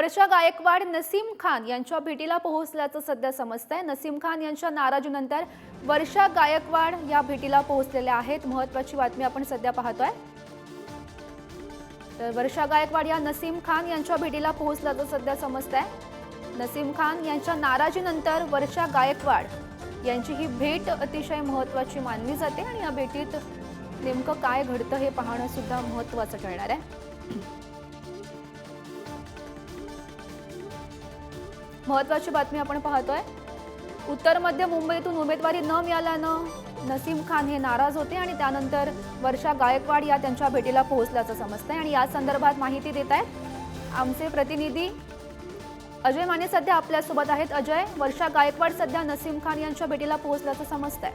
वर्षा गायकवाड नसीम खान यांच्या भेटीला पोहोचल्याचं सध्या समजतंय. नसीम खान यांच्या नाराजीनंतर वर्षा गायकवाड या भेटीला पोहोचलेल्या आहेत. महत्वाची बातमी आपण सध्या पाहतोय. तर वर्षा गायकवाड या नसीम खान यांच्या भेटीला पोहोचल्याचं सध्या समजतंय. नसीम खान यांच्या नाराजीनंतर वर्षा गायकवाड यांची ही भेट अतिशय महत्वाची मानली जाते आणि या भेटीत नेमकं काय घडतं हे पाहणं सुद्धा महत्वाचं ठरणार आहे. महत्वाची बातमी आपण पाहतोय. उत्तर मध्य मुंबईतून उमेदवारी न मिळाल्यानं नसीम खान हे नाराज होते आणि त्यानंतर वर्षा गायकवाड या त्यांच्या भेटीला पोहोचल्याचं समजतंय आणि या संदर्भात माहिती देत आहेत आमचे प्रतिनिधी अजय माने सध्या आपल्यासोबत आहेत. अजय वर्षा गायकवाड सध्या नसीम खान यांच्या भेटीला पोहोचल्याचं समजतंय.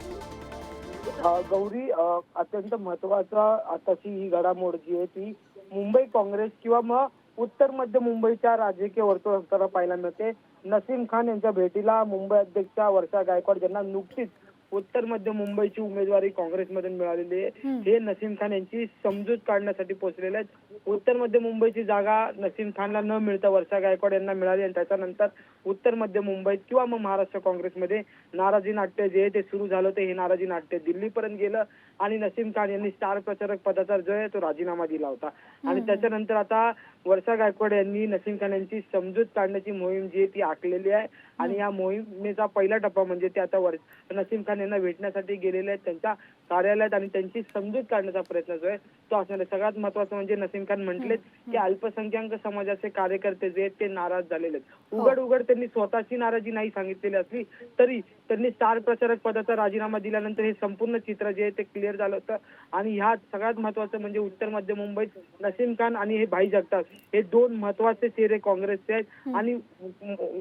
गौरी अत्यंत महत्त्वाचा आताची ही घडामोड जी आहे ती मुंबई काँग्रेस किंवा मग उत्तर मध्य मुंबईच्या राजकीय वर्तुळ आपल्याला पाहायला मिळते. नसीम खान यांच्या भेटीला मुंबई अध्यक्षा वर्षा गायकवाड यांना नुकतीच उत्तर मध्य मुंबईची उमेदवारी काँग्रेसमधून मिळालेली आहे. हे नसीम खान यांची समजूत काढण्यासाठी पोहोचलेले आहेत. उत्तर मध्य मुंबईची जागा नसीम खानला न मिळता वर्षा गायकवाड यांना मिळाली आणि त्याच्यानंतर उत्तर मध्य मुंबईत किंवा मग महाराष्ट्र काँग्रेसमध्ये नाराजी नाट्य जे ते सुरू झालं ते हे नाराजी नाट्य दिल्लीपर्यंत गेलं आणि नसीम खान यांनी स्टार प्रचारक पदाचा जो आहे तो राजीनामा दिला होता. आणि त्याच्यानंतर आता वर्षा गायकवाड यांनी नसीम खान यांची समजूत काढण्याची मोहीम जी आहे ती आखलेली आहे. आणि या मोहिमेचा पहिला टप्पा म्हणजे ते आता नसीम खान यांना भेटण्यासाठी गेलेले आहेत त्यांच्या कार्यालयात आणि त्यांची समजूत काढण्याचा प्रयत्न जो आहे तो असणार आहे. सगळ्यात महत्वाचं म्हणजे नसीम खान म्हटलेत की अल्पसंख्याक समाजाचे कार्यकर्ते जे आहेत ते नाराज झालेले आहेत. उघड उघड त्यांनी स्वतःची नाराजी नाही सांगितलेली असली तरी त्यांनी स्टार प्रचारक पदाचा राजीनामा दिल्यानंतर हे संपूर्ण चित्र जे आहे ते क्लिअर झालं होतं. आणि ह्यात सगळ्यात महत्वाचं म्हणजे उत्तर मध्य मुंबईत नसीम खान आणि हे भाई जगताप हे दोन महत्त्वाचे चेहरे काँग्रेसचे आहेत. आणि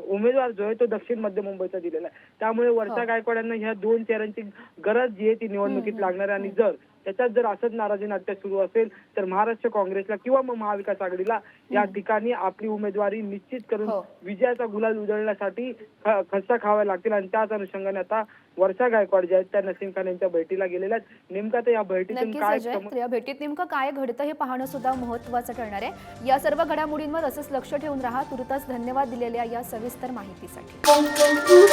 उमेदवार जो आहे तो दक्षिण मध्य मुंबईचा दिलेला आहे. त्यामुळे वर्षा गायकवाड यांना ह्या दोन चेहऱ्यांची गरज जी आहे ती निवडणुकीत लागणार आहे. आणि जर त्याच्यात जर असंच नाराजी नाट्य सुरू असेल तर महाराष्ट्र काँग्रेसला किंवा मग महाविकास आघाडीला या ठिकाणी आपली उमेदवारी निश्चित करून हो. विजयाचा गुलाल उधळण्यासाठी ख- खस्ता खाव्या लागतील. आणि त्याच अनुषंगाने आता वर्षा गायकवाड ज्या आहेत त्या नसीम खान यांच्या भेटीला गेलेल्या आहेत. नेमका तर या भेटीतून काय या भेटीत नेमकं काय घडतं हे पाहणं सुद्धा महत्वाचं ठरणार आहे. या सर्व घडामोडींवर असंच लक्ष ठेवून राहा. तुर्तास धन्यवाद दिलेल्या या सविस्तर माहितीसाठी.